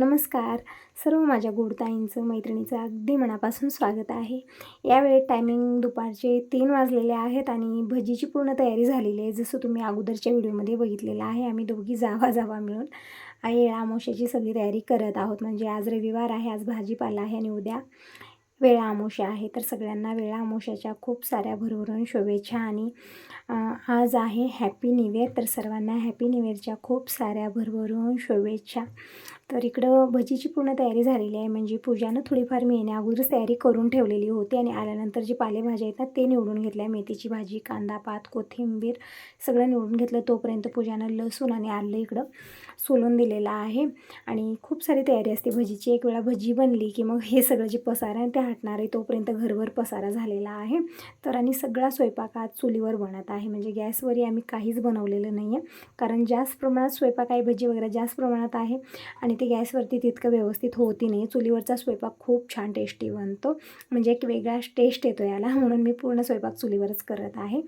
नमस्कार. सर्व माझ्या गोडताईंचं मैत्रिणीचं अगदी मनापासून स्वागत आहे. यावेळेत टायमिंग दुपारचे तीन वाजलेले आहेत आणि भजीची पूर्ण तयारी झालेली आहे जसं तुम्ही अगोदरच्या व्हिडिओमध्ये बघितलेलं आहे. आम्ही दोघी जावा जावा मिळून आई आमोशाची सगळी तयारी करत आहोत. म्हणजे आज रविवार आहे आज भाजीपाला आहे आणि उद्या वेळा आमोशा आहे. तर सगळ्यांना वेळा अमावस्याच्या खूप साऱ्या भरभरून शुभेच्छा आणि आज आहे हॅपी न्यू इयर तर सर्वांना हॅपी न्यू इयरच्या खूप साऱ्या भरभरून शुभेच्छा. तर इकडं भजीची पूर्ण तयारी झालेली आहे. म्हणजे पूजानं थोडीफार मी येण्या अगोदरच तयारी करून ठेवलेली होती आणि आल्यानंतर जे पालेभाज्या आहेत ना ते निवडून घेतल्या. मेथीची भाजी कांदा पात कोथिंबीर सगळं निवडून घेतलं. तोपर्यंत पूजानं लसूण आणि आलं इकडं सोलून दिलेलं आहे. आणि खूप सारी तयारी असते. भजीची एक वेळा भजी बनली की मग हे सगळं जे पसारा आहे ते हटणार आहे. तोपर्यंत घरभर पसारा झालेला आहे. तर आणि सगळा स्वयंपाक आज चुलीवर बनत आहे. म्हणजे गॅसवरही आम्ही काहीच बनवलेलं नाही आहे कारण जास्त प्रमाणात स्वयंपाक आहे भजी वगैरे जास्त प्रमाणात आहे. आणि ते गॅसवरती तितकं व्यवस्थित होती नाही. चुलीवरचा स्वयंपाक खूप छान टेस्टी बनतो. म्हणजे एक वेगळा टेस्ट येतो याला. म्हणून मी पूर्ण स्वयंपाक चुलीवरच करत आहे.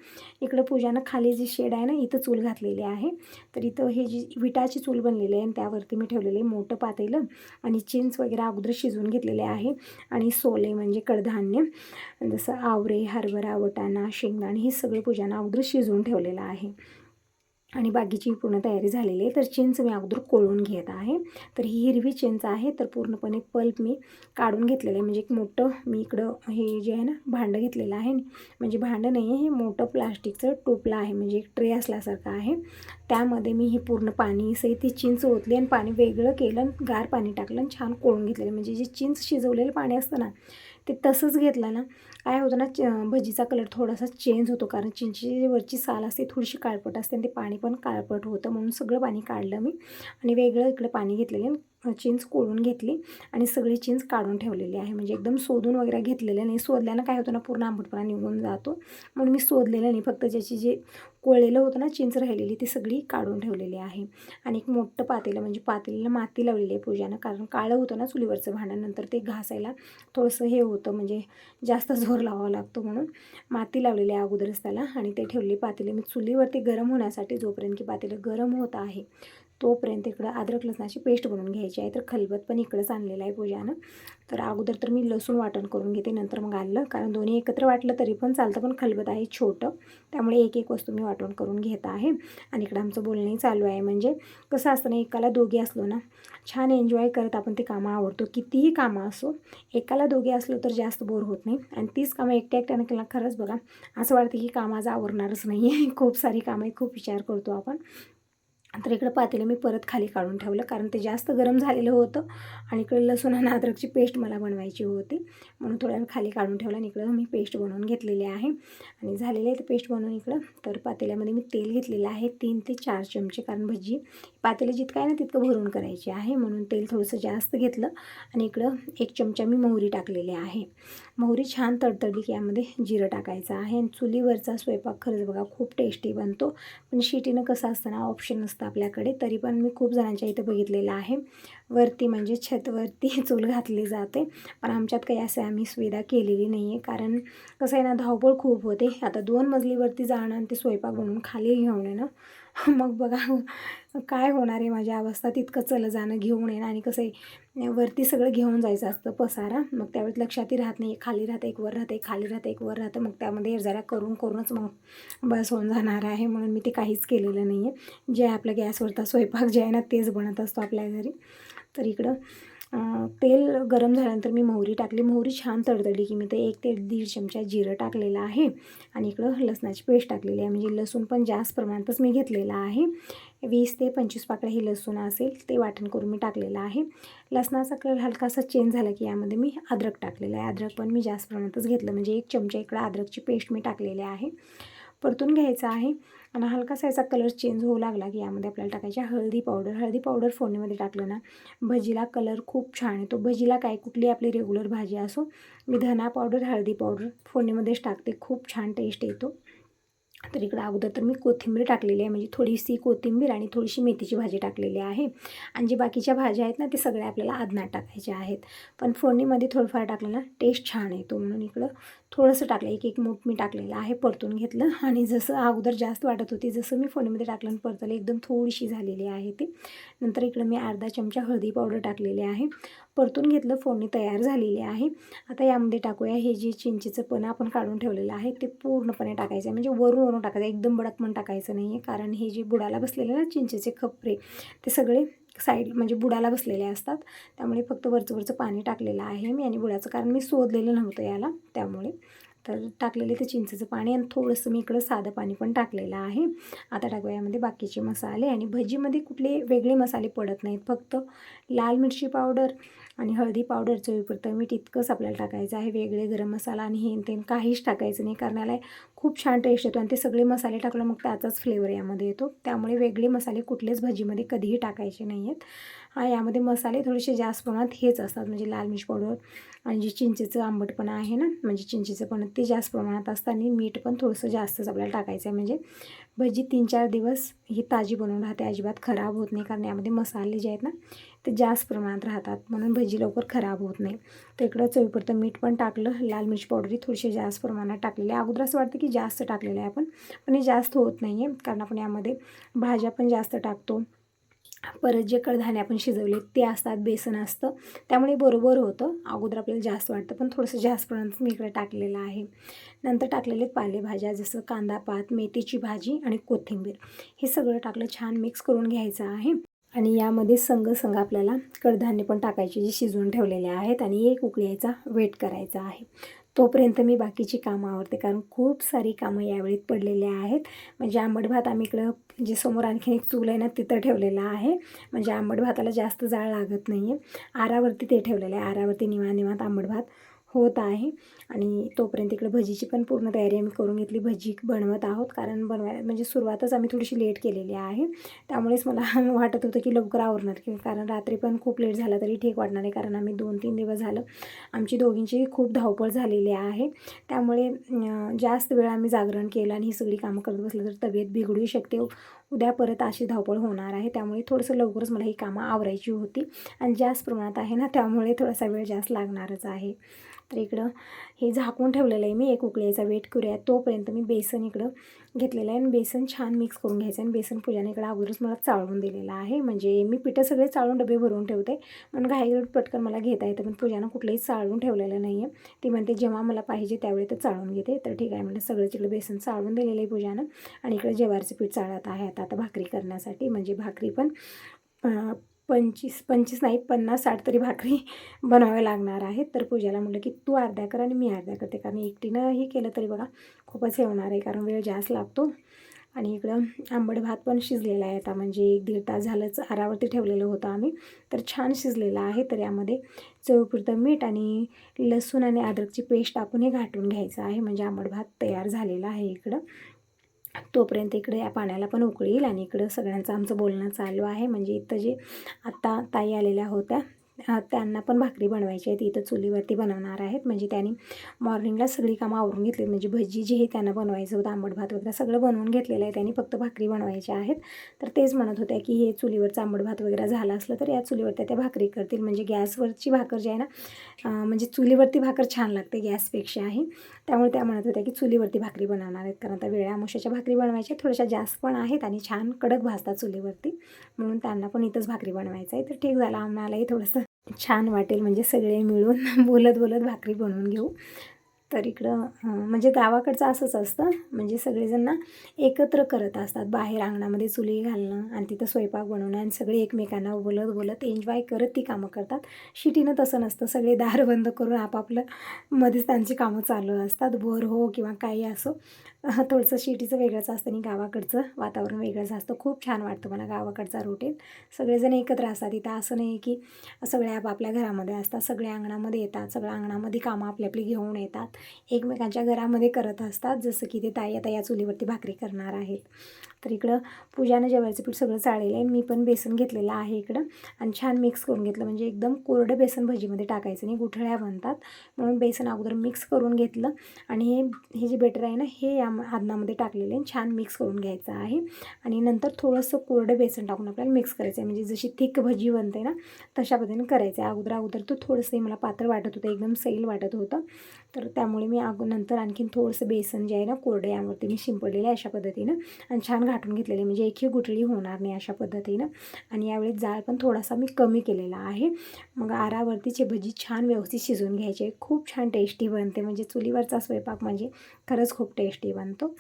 इकडं पूजानं खाली जी शेड आहे ना इथं चूल घातलेली आहे. तर इथं हे जी विटाची चूल बनलेली आहे आणि त्यावरती मी ठेवलेली आहे मोठं पातेलं आणि चिंच वगैरे अगोदर शिजवून घेतलेले आहे. आणि सोले म्हणजे कडधान्य जसं आवरे हरभरा वटाणा शेंगदाणे हे सगळं पूजानं अगोदर शिजवून ठेवलेलं आहे. आणि बाकीची पूर्ण तयारी झालेली आहे. तर चिंच मी अगोदर कोळून घेत आहे. तर ही हिरवी चिंच आहे. तर पूर्णपणे पल्प मी काढून घेतलेलं आहे. म्हणजे एक मोठं मी इकडं हे जे आहे ना भांडं घेतलेलं आहे. म्हणजे भांडं नाही आहे हे मोठं प्लास्टिकचं टोपलं आहे. म्हणजे एक ट्रे असल्यासारखं आहे. त्यामध्ये मी हे पूर्ण पाणी सहित ती चिंच ओतली आणि पाणी वेगळं केलं आणि गार पाणी टाकलं आणि छान कोळून घेतलेलं. म्हणजे जे चिंच शिजवलेलं पाणी असतं ना ते तसंच घेतलं ना काय होतं ना च भजीचा कलर थोडासा चेंज होतो. कारण चिंचेची जी वरची साल असते थोडीशी काळपट असते आणि ते पाणी पण काळपट होतं. म्हणून सगळं पाणी काढलं मी आणि वेगळं इकडं पाणी घेतलेलं चिंच कोळून घेतली आणि सगळी चिंच काढून ठेवलेली आहे. म्हणजे एकदम सोदून वगैरे घेतलेलं नाही. सोदल्यानं काय होतं ना पूर्ण आंबटपणा निघून जातो. म्हणून मी सोदलेलं नाही. फक्त ज्याची जे कोळलेलं होतं ना चिंच राहिलेली ती सगळी काढून ठेवलेली आहे. आणि एक मोठं पातेलं म्हणजे पातेलीला माती लावलेली आहे पूजानं. कारण काळं होतं ना चुलीवरचं भांडण. नंतर ते घासायला थोडंसं हे होतं. म्हणजे जास्त जोर लावावा लागतो म्हणून माती लावलेली आहे अगोदरच त्याला आणि ते ठेवले पातेले. मी चुलीवरती गरम होण्यासाठी जोपर्यंत की पातेलं गरम होत आहे तोपर्यंत इकडं अद्रक लसणाची पेस्ट बनवून घ्यायची आहे. तर खलबत पण इकडंच आणलेलं आहे पूजानं. तर अगोदर तर मी लसूण वाटण करून घेते नंतर मग आणलं कारण दोन्ही एकत्र वाटलं तरी पण चालतं पण खलबत आहे छोटं. त्यामुळे एक एक वस्तू मी वाटण करून घेत आहे. आणि इकडं आमचं बोलणंही चालू आहे. म्हणजे कसं असतं ना एकाला दोघे असलो ना छान एन्जॉय करत आपण ते कामं आवडतो कितीही कामं असो एकाला दोघे असलो तर जास्त बोर होत नाही. आणि तीच कामं एकट्या एकट्यानं केला खरंच बघा असं वाटतं की कामं आज आवडणारच नाही आहे खूप सारी कामं आहे खूप विचार करतो आपण. तर इकडं पातेलं मी परत खाली काढून ठेवलं कारण ते जास्त गरम झालेलं होतं आणि इकडे लसूण आणि अद्रकची पेस्ट मला बनवायची होती. म्हणून थोड्या वेळ खाली काढून ठेवलं आणि इकडं मी पेस्ट बनवून घेतलेली आहे. आणि झालेले आहे ते पेस्ट बनवून इकडं. तर पातेल्यामध्ये मी तेल घेतलेलं आहे तीन ते चार चमचे कारण भजी. पातेलं जितकं आहे ना तितकं भरून करायची आहे. म्हणून तेल थोडंसं जास्त घेतलं आणि इकडं एक चमचा मी मोहरी टाकलेली आहे. मोहरी छान तडतडली की यामध्ये जिरं टाकायचं आहे. आणि चुलीवरचा स्वयंपाक खरंच बघा खूप टेस्टी बनतो. पण शिटीनं कसं असतं ना ऑप्शन असतं आपल्याकडे. तरी पण मी खूप जणांच्या इथं बघितलेलं आहे. वरती म्हणजे छतवरती चूल घातली जाते. पण आमच्यात काही असं आम्ही सुविधा केलेली नाही आहे कारण कसं आहे ना धावपळ खूप होते. आता दोन मजलीवरती जाणं आणि ते स्वयंपाक बनवून खाली घेऊन येणं मग बघा काय होणार आहे माझी अवस्था? तितकं चलं जाणं घेऊन येणं आणि कसं आहे वरती सगळं घेऊन जायचं असतं पसारा. मग त्यावेळेस लक्षातही राहत नाही खाली राहतं एक वर राहतं एक खाली राहतं एक वर राहतं. मग त्यामध्ये जरा करून करूनच मग बस होऊन जाणार आहे म्हणून मी ते काहीच केलेलं नाही आहे जे आपल्या गॅसवरचा स्वयंपाक जे आहे ना तेच बनत असतो आपल्या घरी. तर इकडं तेल गरम झाल्यानंतर मी मोहरी टाकली. मोहरी छान तडतडली की मी ते एक ते दीड चमचा जिरं टाकलेलं आहे आणि इकडं लसणाची पेस्ट टाकलेली आहे. म्हणजे लसूण पण जास्त प्रमाणातच मी घेतलेला आहे. वीस ते पंचवीस पाकळ्या ही लसूण असेल ते वाटण करून मी टाकलेलं आहे. लसणाचा कलर हलकासा चेंज झाला की यामध्ये मी अद्रक टाकलेलं आहे. अद्रक पण मी जास्त प्रमाणातच घेतलं. म्हणजे एक चमचा इकडं अद्रकची पेस्ट मी टाकलेली आहे. परतून घ्यायचं आहे. आणि हलकासा याचा कलर चेंज होऊ लागला की यामध्ये आपल्याला टाकायची हळदी पावडर. हळदी पावडर फोडणीमध्ये टाकलं ना भजीला कलर खूप छान येतो. भजीला काय कुठली आपली रेग्युलर भाजी असो मी धना पावडर हळदी पावडर फोडणीमध्येच टाकते. खूप छान टेस्ट येतो. तर इकडं अगोदर तर मी कोथिंबीर टाकलेली आहे. म्हणजे थोडीशी कोथिंबीर आणि थोडीशी मेथीची भाजी टाकलेली आहे. आणि जे बाकीच्या भाज्या आहेत ना ते सगळ्या आपल्याला आदनात टाकायच्या आहेत. पण फोडणीमध्ये थोडंफार टाकलं ना टेस्ट छान येतो म्हणून इकडं थोडंसं टाकलं. एक एक मूठ मी टाकलेलं आहे परतून घेतलं. आणि जसं अगोदर जास्त वाटत होती जसं मी फोडणीमध्ये टाकलं आणि परतलं एकदम थोडीशी झालेली आहे ती. नंतर इकडं मी अर्धा चमचा हळदी पावडर टाकलेली आहे. परतून घेतलं फोडणी तयार झालेली आहे. आता यामध्ये टाकूया हे जे चिंचेचं पण आपण काढून ठेवलेलं आहे ते पूर्णपणे टाकायचं आहे. म्हणजे वरून वरून टाकायचं एकदम बडक पण टाकायचं नाही आहे. कारण हे जे बुडाला बसलेले ना चिंचेचे खपरे ते सगळे साईड म्हणजे बुडाला बसलेले असतात. त्यामुळे फक्त वरचं वरचं पाणी टाकलेलं आहे मी आणि बुडाचं कारण मी शोधलेलं नव्हतं याला त्यामुळे. तर टाकलेले ते चिंचेचं पाणी आणि थोडंसं मी इकडं साधं पाणी पण टाकलेलं आहे. आता टाकूया यामध्ये बाकीचे मसाले आणि भजीमध्ये कुठले वेगळे मसाले पडत नाहीत. फक्त लाल मिरची पावडर आणि हळदी पावडर चवीपुरतं मीठ इतकंच आपल्याला टाकायचं आहे. वेगळे गरम मसाला आणि हे तेन काहीच टाकायचं नाही. करण्याला खूप छान टेस्ट येतो आणि ते सगळे मसाले टाकलं मग त्याचाच फ्लेवर यामध्ये येतो. त्यामुळे वेगळे मसाले कुठलेच भजीमध्ये कधीही टाकायचे नाही आहेत हा यामध्ये मसाले थोडेसे जास्त प्रमाणात हेच असतात म्हणजे लाल मिरची पावडर आणि जे चिंचेचं आंबटपणा आहे ना म्हणजे चिंचेचं पण ते जास्त प्रमाणात असतं आणि मीठ पण थोडंसं जास्तच आपल्याला टाकायचं आहे. म्हणजे भजी तीन चार दिवस ही ताजी बनवून राहते अजिबात खराब होत नाही कारण यामध्ये मसाले जे आहेत ना ते जास्त प्रमाणात राहतात म्हणून भजी लवकर खराब होत नाही. तर इकडं चवीपुरतं मीठ पण टाकलं लाल मिरची पावडरही थोडीशी जास्त प्रमाणात टाकलेली आहे. अगोदर असं वाटतं की जास्त टाकलेलं आहे आपण पण हे जास्त होत नाही आहे कारण आपण यामध्ये भाज्या पण जास्त टाकतो परत जे कडधान्य आपण शिजवले ते असतात बेसन असतं. त्यामुळे बरोबर होतं. अगोदर आपल्याला जास्त वाटतं पण थोडंसं जास्त प्रमाणात मी इकडे टाकलेलं आहे. नंतर टाकलेले पालेभाज्या जसं कांदा पात मेथीची भाजी आणि कोथिंबीर. हे सगळं टाकलं छान मिक्स करून घ्यायचं आहे. आणि यामध्ये संग संग आपल्याला कडधान्य पण टाकायचे जे शिजवून ठेवलेले आहेत आणि एक उकळी यायचा वेट करायचा आहे. तोपर्यंत मी बाकीची कामं आवडते कारण खूप सारी कामं यावेळी पडलेली आहेत. म्हणजे आंबट भात आम्ही इकडं जे समोर आणखीन एक चूल आहे ना तिथं ठेवलेलं आहे. म्हणजे आंबट भाताला जास्त जाळ लागत नाही आहे आरावरती ते ठेवलेलं आहे. आरावरती निवा निवांत आंबट भात होत आहे. आणि तोपर्यंत इकडे भजीची पण पूर्ण तयारी आम्ही करून घेतली. भजी बनवत आहोत. कारण बनवाय म्हणजे सुरुवातच आम्ही थोडीशी लेट केलेली आहे. त्यामुळेच मला वाटत होतं की लवकर आवरणार. की कारण रात्री पण खूप लेट झाला तरी ठीक वाटणार आहे. कारण आम्ही दोन तीन दिवस झालं आमची दोघींची खूप धावपळ झालेली आहे. त्यामुळे जास्त वेळ आम्ही जागरण केलं आणि ही सगळी कामं करत बसलं तर तब्येत बिघडू शकते. उद्या परत अशी धावपळ होणार आहे. त्यामुळे थोडंसं लवकरच मला ही कामं आवरायची होती. आणि जास्त प्रमाणात आहे ना त्यामुळे थोडासा वेळ जास्त लागणारच आहे. तर इकडं हे झाकून ठेवलेलं आहे मी. एक उकळीचा वेट करूया. तोपर्यंत मी बेसन इकडं घेतलेलं आहे आणि बेसन छान मिक्स करून घ्यायचं आणि बेसन पूजाने इकडं अगोदरच मला चाळून दिलेलं आहे. म्हणजे मी पिठं सगळे चाळून डबे भरून ठेवते. पण घाईगड पटकन मला घेता येतं. पण पूजानं कुठलंही चाळून ठेवलेलं नाही आहे ती म्हणते जेव्हा मला पाहिजे त्यावेळी तर चाळून घेते. तर ठीक आहे. म्हणजे सगळं इकडे बेसन चाळून दिलेलं आहे पूजानं. आणि इकडे जेवारचं पीठ चाळत आहे आता आता भाकरी करण्यासाठी. म्हणजे भाकरी पण पंचवीस पंचवीस नाही पन्नास साठ तरी भाकरी बनवाव्या लागणार आहेत. तर पूजाला म्हटलं की तू अर्ध्या कर आणि मी अर्ध्या करते. कारण एकटीनं हे केलं तरी बघा खूपच हे होणार आहे. कारण वेळ जास्त लागतो. आणि इकडं आंबट भात पण शिजलेला आहे आता. म्हणजे एक दीड तास झालंच आरावरती ठेवलेलं होतं आम्ही. तर छान शिजलेलं आहे. तर यामध्ये चवपुरतं मीठ आणि लसूण आणि अद्रकची पेस्ट टाकून हे घाटून घ्यायचं आहे. म्हणजे आंबट भात तयार झालेला आहे इकडं. तोपर्यंत इकडे या पाण्याला पण उकळी येईल आणि इकडं सगळ्यांचं आमचं बोलणं चालू आहे. म्हणजे इथं जे आत्ता ताई आलेल्या होत्या त्यांना पण भाकरी बनवायची आहे. ती इथं चुलीवरती बनवणार आहेत. म्हणजे त्यांनी मॉर्निंगला सगळी कामं आवरून घेतली. म्हणजे भजी जे हे त्यांना बनवायचं होतं आंबट भात वगैरे सगळं बनवून घेतलेलं आहे. त्यांनी फक्त भाकरी बनवायच्या आहेत. तर तेच म्हणत होत्या की हे चुलीवरचं आंबट भात वगैरे झालं असलं तर या चुलीवरती त्या भाकरी करतील. म्हणजे गॅसवरची भाकर जी आहे ना म्हणजे चुलीवरती भाकर छान लागते गॅसपेक्षा आहे. त्यामुळे त्या म्हणत होत्या की चुलीवरती भाकरी बनवणार आहेत. कारण आता वेळ्या आमुशाच्या भाकरी बनवायच्या थोड्याशा जास्त पण आहेत आणि छान कडक भाजतात चुलीवरती. म्हणून त्यांना पण इथंच भाकरी बनवायचं आहे. तर ठीक झालं. आम्हालाही थोडंसं छान वाटेल म्हणजे सगळे मिळून बोलत बोलत भाकरी बनवून घेऊ. तर इकडं म्हणजे गावाकडचं असंच असतं. म्हणजे सगळेजण ना एकत्र करत असतात. बाहेर अंगणामध्ये चुली घालणं आणि तिथं स्वयंपाक बनवणं आणि सगळे एकमेकांना बोलत बोलत एन्जॉय करत ती कामं करतात. शिटीनं तसं नसतं. सगळे दार बंद करून आपापलं मध्येच त्यांची कामं चालू असतात. बोर हो किंवा काही असो. थोडंसं शिटीचं वेगळंच असतं आणि गावाकडचं वातावरण वेगळंच असतं. खूप छान वाटतं मला गावाकडचा रुटीन सगळेजण एकत्र असतात. इथं असं नाही की सगळे आपापल्या घरामध्ये असतात. सगळ्या अंगणामध्ये येतात. सगळ्या अंगणामध्ये कामं आपली आपली घेऊन येतात. एकमेकांच्या घरामध्ये करत असतात. जसं की ते ताई आता या चुलीवरती भाकरी करणार आहेत. तर इकडं पूजानं जेवायचं पीठ सगळं चाळलेलं आहे. मी पण बेसन घेतलेलं आहे इकडं. आणि छान मिक्स करून घेतलं. म्हणजे एकदम कोरडं बेसन भजीमध्ये टाकायचं नाही गुठळ्या बनतात. म्हणून बेसन अगोदर मिक्स करून घेतलं. आणि हे हे जे बेटर आहे ना हे या आदनामध्ये टाकलेलं आणि छान मिक्स करून घ्यायचं आहे. आणि नंतर थोडंसं कोरडं बेसन टाकून आपल्याला मिक्स करायचं आहे. म्हणजे जशी थिक भजी बनते ना तशा पद्धतीने करायचं आहे. अगोदर अगोदर तो थोडंसं मला पातळ वाटत होतं. एकदम सैल वाटत होतं. तर त्यामुळे मी अगो नंतर आणखीन थोडंसं बेसन जे आहे ना कोरडं यावरती मी शिंपडलेलं आहे अशा पद्धतीनं. आणि छान घाटून घेतलेले म्हणजे एकही गुठळी होणार नाही अशा पद्धतीनं. आणि यावेळी जाळ पण थोडासा मी कमी केलेला आहे. मग आरावरतीचे भजी छान व्यवस्थित शिजवून घ्यायचे. खूप छान टेस्टी बनते. म्हणजे चुलीवरचा स्वयंपाक म्हणजे खरंच खूप टेस्टी बनतो.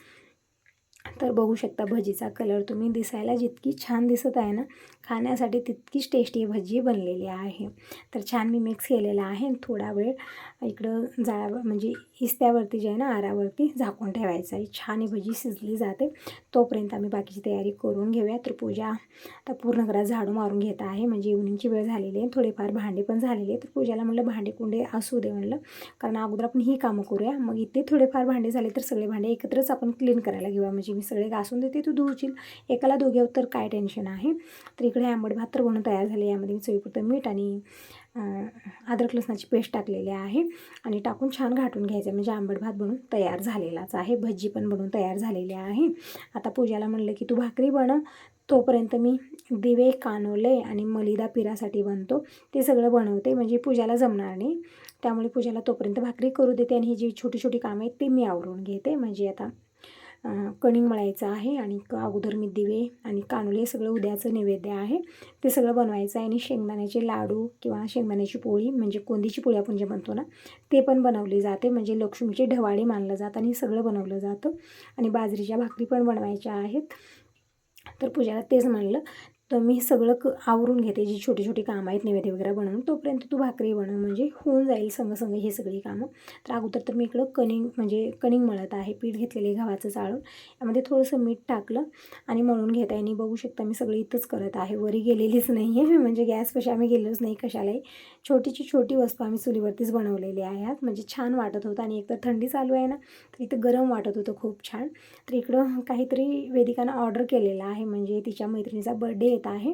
तर बघू शकता भजीचा कलर तुम्ही दिसायला जितकी छान दिसत आहे ना खाण्यासाठी तितकीच टेस्टी भजी बनलेली आहे. तर छान मी मिक्स केलेला आहे. थोडा वेळ इकडं जाळावर म्हणजे इस्त्यावरती जे आहे ना आरावरती झाकून ठेवायचं आहे. छान ही भजी शिजली जाते. तोपर्यंत आम्ही बाकीची तयारी करून घेऊया. तर पूजा आता पूर्ण घरात झाडू मारून घेत आहे. म्हणजे इव्हनिंगची वेळ झालेली आहे. थोडेफार भांडे पण झालेले तर पूजाला म्हटलं भांडे कुंडे असू दे म्हणलं. कारण अगोदर आपण ही कामं करूया. मग इथे थोडेफार भांडे झाले तर सगळे भांडे एकत्रच आपण क्लीन करायला घेऊया. म्हणजे मी सगळे घासून देते तू धुवशील एकाला दोघे तर काय टेन्शन आहे? तर इकडे आंबट भात तर बनून तयार झाले. यामध्ये चवीपुरतं मीठ आणि अद्रक लसणाची पेस्ट टाकलेली आहे आणि टाकून छान घाटून घ्यायचं म्हणजे आंबट भात बनवून तयार झालेलाच आहे. भजी पण बनवून तयार झालेली आहे. आता पूजाला म्हणलं की तू भाकरी बनव तोपर्यंत मी दिवे कानोले आणि मलिदा पिरासाठी बनतो. ते सगळं बनवते. म्हणजे पूजाला जमणार नाही. त्यामुळे पूजाला तोपर्यंत भाकरी करू देते आणि ही जी छोटी छोटी कामं आहेत ती मी आवरून घेते. म्हणजे आता कणिंग मळायचं आहे आणि अगोदर मी दिवे आणि कानुले सगळं उद्याचं नैवेद्य आहे. ते सगळं बनवायचं आहे आणि शेंगदाण्याचे लाडू किंवा शेंगदाण्याची पोळी म्हणजे कोंदीची पोळी आपण जे म्हणतो ना ते पण बनवली जाते. म्हणजे लक्ष्मीचे ढवाळे मानलं जातं आणि सगळं बनवलं जातं. आणि बाजरीच्या भाकरी पण बनवायच्या आहेत. तर पूजाला तेच म्हणलं तर मी सगळं क आवरून घेते जी छोटी छोटी कामं आहेत नैवेद्य वगैरे बनवून तोपर्यंत तू भाकरी बनव. म्हणजे होऊन जाईल संग संग हे सगळी कामं. तर अगोदर तर मी इकडं कणिंग म्हणजे कणिंग मळत आहे पीठ घेतलेले गव्हाचं चाळून. यामध्ये थोडंसं मीठ टाकलं आणि मळून घेत आहे. आणि बघू शकता मी सगळी इथंच करत आहे. वरी गेलेलीच नाही आहे म्हणजे गॅसपाशी आम्ही गेलोच नाही कशालाही. छोटीची छोटी वस्तू आम्ही चुलीवरतीच बनवलेली आहेत म्हणजे छान वाटत होतं आणि एकतर थंडी चालू आहे ना तर इथं गरम वाटत होतं खूप छान. तर इकडं काहीतरी वेदिकानं ऑर्डर केलेलं आहे. म्हणजे तिच्या मैत्रिणीचा बड्डे येत आहे.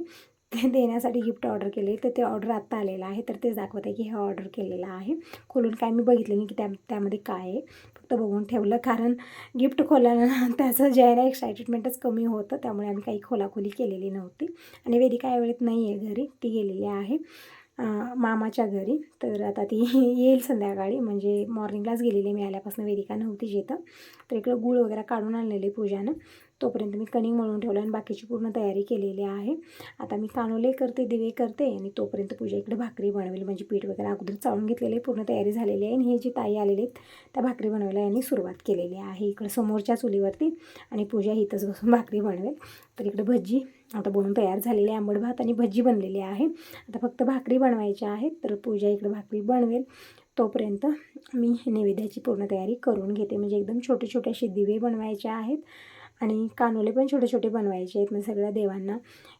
ते देण्यासाठी गिफ्ट ऑर्डर केले. तर ते ऑर्डर आत्ता आलेलं आहे. तर तेच दाखवत आहे की हे ऑर्डर केलेलं आहे. खोलून काय मी बघितलं नाही की त्या त्यामध्ये काय आहे. फक्त बघून ठेवलं. कारण गिफ्ट खोलानं त्याचं जे आहे ना एक्साइटमेंटच कमी होतं. त्यामुळे आम्ही काही खोलाखोली केलेली नव्हती. आणि वेदिका यावेळेत नाही आहे घरी. ती गेलेली आहे मामाच्या घरी. तर आता ती येईल संध्याकाळी. म्हणजे मॉर्निंगलाच गेलेली मी आल्यापासून वेदिका नव्हती जिथं. तर इकडं गूळ वगैरे काढून आणलेले पूजानं. तोपर्यंत मी कणिंग मळून ठेवलं आणि बाकीची पूर्ण तयारी केलेली आहे. आता मी कानोले करते दिवे करते आणि तोपर्यंत पूजा इकडे भाकरी बनवेल. म्हणजे पीठ वगैरे अगोदर चाळून घेतलेले पूर्ण तयारी झालेली आहे आणि हे जी ताई आलेली आहेत त्या भाकरी बनवायला यांनी सुरुवात केलेली आहे. इकडं समोरच्या चुलीवरती आणि पूजा इथंच बसून भाकरी बनवेल. तर इकडे भजी आता बनून तयार झालेली आंबट भात आणि भजी बनलेली आहे. आता फक्त भाकरी बनवायच्या आहेत तर पूजा इकडे भाकरी बनवेल. तोपर्यंत मी नैवेद्याची पूर्ण तयारी करून घेते. म्हणजे एकदम छोटे छोटे असे दिवे बनवायचे आहेत. आणि कानोले पण छोटे छोटे बनवायचे आहेत मग सगळ्या देवांना.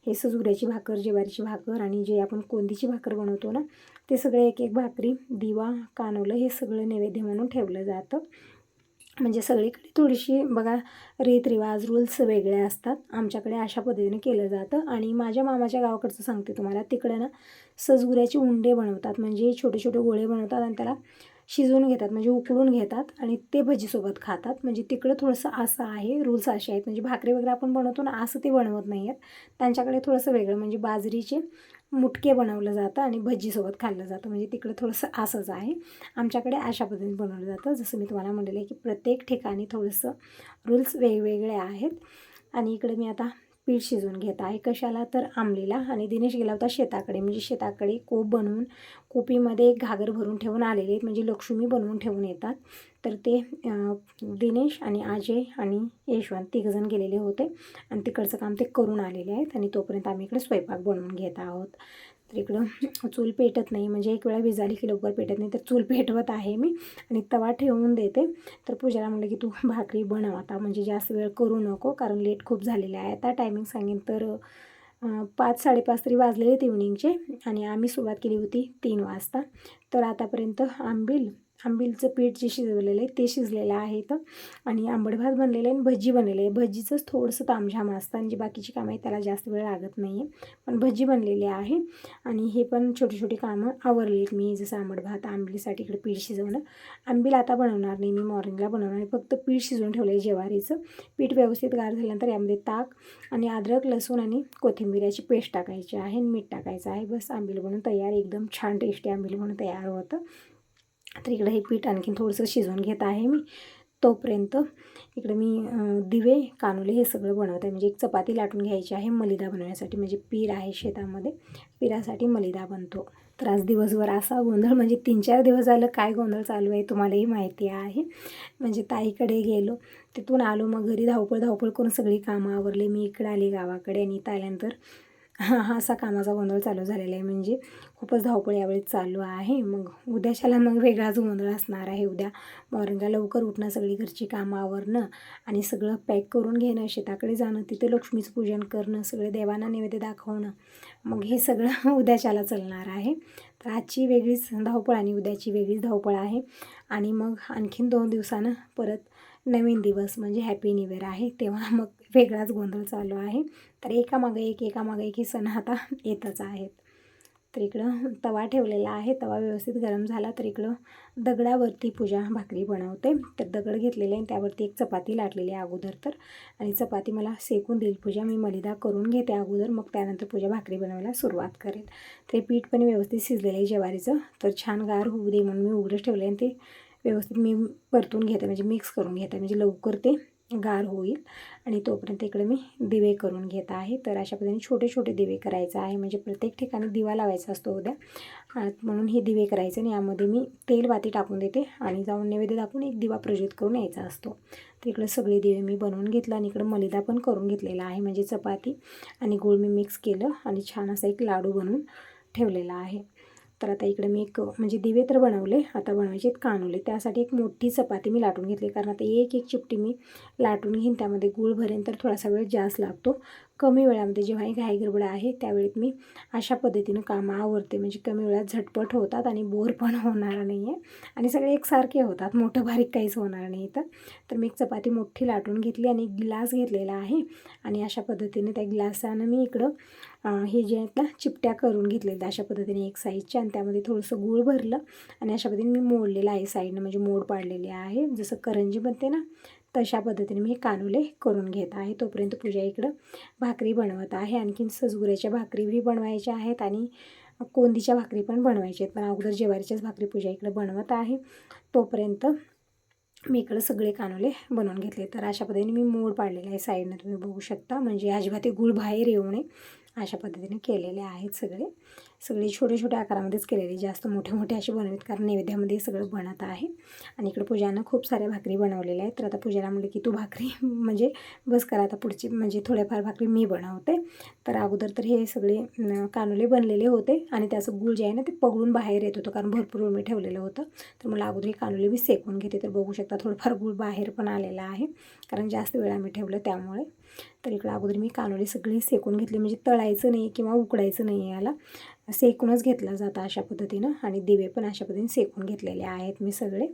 हे सजुऱ्याची भाकर ज्वारीची भाकर आणि जे आपण कोंदीची भाकर बनवतो ना ते सगळे एक एक भाकरी दिवा कानोलं हे सगळं नैवेद्य म्हणून ठेवलं जातं. म्हणजे सगळीकडे थोडीशी बघा रीतरिवाज रूल्स वेगळे असतात. आमच्याकडे अशा पद्धतीने केलं जातं. आणि माझ्या मामाच्या गावाकडचं सांगते तुम्हाला. तिकडे ना सजगुऱ्याचे उंडे बनवतात. म्हणजे छोटे छोटे गोळे बनवतात आणि त्याला शिजवून घेतात म्हणजे उकळून घेतात आणि ते भजीसोबत खातात. म्हणजे तिकडं थोडंसं असं आहे रूल्स असे आहेत. म्हणजे भाकरी वगैरे आपण बनवतो ना असं ते बनवत नाही आहेत. त्यांच्याकडे थोडंसं वेगळं म्हणजे बाजरीचे मुटके बनवलं जातं आणि भजीसोबत खाल्लं जातं. म्हणजे तिकडं थोडंसं असंच आहे. आमच्याकडे अशा पद्धतीने बनवलं जातं. जसं मी तुम्हाला म्हटलेलं आहे की प्रत्येक ठिकाणी थोडंसं रूल्स वेगवेगळे आहेत. आणि इकडे मी आता पीठ शिजवून घेत आहे. कशाला? तर आंबलीला आणि दिनेश गेला होता शेताकडे. म्हणजे शेताकडे कोप बनवून कोपीमध्ये एक घागर भरून ठेवून आलेले आहेत. म्हणजे लक्ष्मी बनवून ठेवून येतात. तर ते दिनेश आणि अजय आणि यशवंत तिघजण गेलेले होते. आणि तिकडचं काम ते करून आलेले आहेत. आणि तोपर्यंत आम्ही इकडे स्वयंपाक बनवून घेत आहोत. तर इकडं चूल पेटत नाही. म्हणजे एक वेळा विजाली की लवकर पेटत नाही. तर चूल पेटवत आहे मी आणि तवा ठेवून देते. तर पूजाला म्हटलं की तू भाकरी बनव आता. म्हणजे जास्त वेळ करू नको कारण लेट खूप झालेलं आहे. आता टायमिंग सांगेन तर पाच साडेपाच तरी वाजलेले आहेत इव्हनिंगचे आणि आम्ही सुरुवात केली होती तीन वाजता. तर आतापर्यंत आंबील आंबीलचं पीठ जे शिजवलेलं आहे ते शिजलेलं आहे इथं. आणि आंबट भात बनलेलं आहे आणि भजी बनलेली आहे. भजीचंच थोडंसं तामझाम असतं आणि जी बाकीची कामं आहे त्याला जास्त वेळ लागत नाही आहे पण भजी बनलेली आहे आणि हे पण छोटी छोटी कामं आवरली आहेत मी जसं आंबट भात आंबीलीसाठी इकडे पीठ शिजवणं. आंबील आता बनवणार नाही मी मॉर्निंगला बनवणार आहे फक्त पीठ शिजवून ठेवलं आहे ज्वारीचं. पीठ व्यवस्थित गार झाल्यानंतर यामध्ये ताक आणि अद्रक लसूण आणि कोथिंबीर याची पेस्ट टाकायची आहे आणि मीठ टाकायचं आहे. बस आंबील बनून तयार एकदम छान टेस्टी आंबील बनून तयार होतं. तर इकडं हे पीठ आणखीन थोडंसं शिजवून घेत आहे मी. तोपर्यंत इकडे मी दिवे कानुले हे सगळं बनवत. आहे म्हणजे एक चपाती लाटून घ्यायची आहे मलिदा बनवण्यासाठी. म्हणजे पीर आहे शेतामध्ये. पिरासाठी मलिदा बनतो. तर आज दिवसभर असा गोंधळ म्हणजे तीन चार दिवस झालं काय गोंधळ चालू आहे तुम्हालाही माहिती आहे. म्हणजे ताईकडे गेलो तिथून आलो मग घरी धावपळ धावपळ करून सगळी कामं आवरले. मी इकडे आले गावाकडे आणि इथं आल्यानंतर हा हा असा कामाचा गोंधळ चालू झालेला आहे. म्हणजे खूपच धावपळ यावेळी चालू आहे. मग उद्याच्याला मग वेगळाच गोंधळ असणार आहे. उद्या मॉर्निंगला लवकर उठणं सगळी घरची कामं आवरणं आणि सगळं पॅक करून घेणं शेताकडे जाणं तिथे लक्ष्मीचं पूजन करणं सगळे देवांना नैवेद्य दाखवणं मग हे सगळं उद्याच्याला चालणार आहे. तर आजची वेगळीच धावपळ आणि उद्याची वेगळीच धावपळ आहे. आणि मग आणखीन दोन दिवसानं परत नवीन दिवस म्हणजे हॅपी न्यू इयर आहे. तेव्हा मग वेगळाच गोंधळ चालू आहे. तर एकामागं एक एकामागं एक हे सण आता येतच आहेत. तर इकडं तवा ठेवलेला आहे. तवा व्यवस्थित गरम झाला तर इकडं दगडावरती पूजा भाकरी बनवते. तर दगड घेतलेले आहे त्यावरती एक चपाती लाटलेली आहे अगोदर तर. आणि चपाती मला सेकून देईल पूजा. मी मलिदा करून घेते अगोदर. मग त्यानंतर पूजा भाकरी बनवायला सुरुवात करेल ते पीठ पण व्यवस्थित शिजलेलं आहे ज्वारीचं. तर छान गार होऊ दे म्हणून मी उघडंच ठेवले आणि ते व्यवस्थित मी परतून घेते म्हणजे मिक्स करून घेते म्हणजे लवकर ते गार होईल. आणि तोपर्यंत इकडे मी दिवे करून घेत आहे. तर अशा पद्धतीने छोटे छोटे दिवे करायचं आहे. म्हणजे प्रत्येक ठिकाणी दिवा लावायचा असतो उद्या. म्हणून हे दिवे करायचे आणि यामध्ये मी तेल वाती टाकून देते आणि जाऊन नैवेद्य दाखवून एक दिवा प्रज्वलित करून यायचा असतो. तर इकडे सगळे दिवे मी बनवून घेतलं आणि इकडं मलिदा पण करून घेतलेला आहे. म्हणजे चपाती आणि गूळ मी मिक्स केलं आणि छान असा एक लाडू बनवून ठेवलेला आहे. तर आता इकडे मी एक म्हणजे दिवे तर बनवले आता बनवायचे कानवले त्यासाठी एक मोठी चपाती मी लाटून घेतली. कारण आता एक एक चिपटी मी लाटून घेईन त्यामध्ये गूळ भरेन तर थोडासा वेळ जास्त लागतो. कमी वेळामध्ये जेव्हाही घाई गडबड आहे त्यावेळेत मी अशा पद्धतीनं कामं आवरते म्हणजे कमी वेळात झटपट होतात आणि बोर पण होणार नाही आहे आणि सगळे एकसारखे होतात मोठं बारीक काहीच होणार नाही तर तर मी एक चपाती मोठी लाटून घेतली आणि एक ग्लास घेतलेला आहे आणि अशा पद्धतीने त्या ग्लासानं मी इकडं हे जे आहेत ना चिपट्या करून घेतलेल्या अशा पद्धतीने एक साईजच्या आणि त्यामध्ये थोडंसं गूळ भरलं आणि अशा पद्धतीने मी मोडलेलं आहे साईडनं म्हणजे मोड पाडलेले आहे. जसं करंजी बनते ना तशा पद्धतीने मी कानुले करून घेत आहे. तोपर्यंत पूजा इकडं भाकरी बनवत आहे. आणखीन सजगुऱ्याच्या भाकरीही बनवायच्या आहेत आणि कोंदीच्या भाकरी पण बनवायच्या आहेत. पण अगोदर जेवारीच्याच भाकरी पूजा इकडं बनवत आहे. तोपर्यंत मी इकडं सगळे कानोले बनवून घेतले. तर अशा पद्धतीने मी मोड पाडलेले आहे साईडनं. तुम्ही बघू शकता. म्हणजे अजिबात ते गुळ बाहेर येऊ नये अशा पद्धतीने केलेले आहेत सगळे. सगळी छोट्या छोट्या आकारामध्येच केलेली जास्त मोठे मोठे असे बनवित कारण नैवेद्यामध्ये सगळं बनत आहे. आणि इकडे पूजानं खूप साऱ्या भाकरी बनवलेल्या आहेत. तर आता पूजाला म्हटलं की तू भाकरी म्हणजे बस करा आता पुढची म्हणजे थोड्याफार भाकरी मी बनवते. तर अगोदर तर हे सगळे कानुले बनलेले होते आणि त्याचं गुळ जे आहे ना ते पगळून बाहेर येत होतं कारण भरपूर मी ठेवलेलं होतं. तर मला अगोदर हे कानुले मी सेकून घेते. तर बघू शकता थोडंफार गुळ बाहेर पण आलेला आहे कारण जास्त वेळा मी ठेवलं त्यामुळे. तर इकडं अगोदर मी कानोली सगळी सेकून घेतली. म्हणजे तळायचं नाही किंवा उकडायचं नाही याला. सेकूनच घेतलं जातं अशा पद्धतीनं आणि दिवे पण अशा पद्धतीने सेकून घेतलेले आहेत मी सगळे.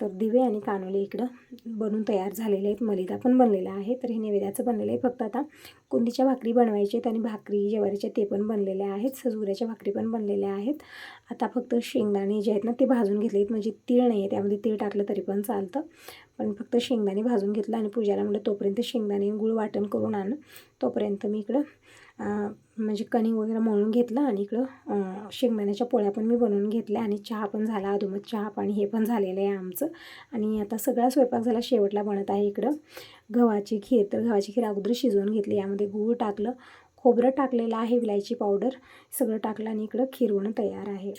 तर दिवे आणि कानोले इकडं बनून तयार झालेले आहेत. मलिदा पण बनलेला आहे. तर हे नैवेद्याचं बनलेलं आहे. फक्त आता कुंदीच्या भाकरी बनवायचे आहेत आणि भाकरी ज्वारीच्या ते पण बनलेल्या आहेत. सजुऱ्याच्या भाकरी पण बनलेल्या आहेत. आता फक्त शेंगदाणे जे आहेत ना ते भाजून घेतले आहेत. म्हणजे तीळ नाही आहे. त्यामध्ये तीळ टाकलं तरी पण चालतं. पण फक्त शेंगदाणे भाजून घेतलं आणि पूजाला म्हटलं तोपर्यंत शेंगदाणे गुळ वाटण करून आण. तोपर्यंत मी इकडं म्हणजे कणिंग वगैरे मळून घेतलं आणि इकडं शेंगदाण्याच्या पोळ्या पण मी बनवून घेतल्या आणि चहा पण झाला. अधुमत चहा पाणी हे पण झालेलं आहे आमचं. आणि आता सगळा स्वयंपाक झाला शेवटला बनत आहे इकडं. गव्हाची खीर तर गव्हाची खीर अगोदर शिजवून घेतली. यामध्ये गूळ टाकलं. खोबरं टाकलेलं आहे विलायची पावडर. सगळं टाकलं आणि इकडं खीर बनवून तयार आहे.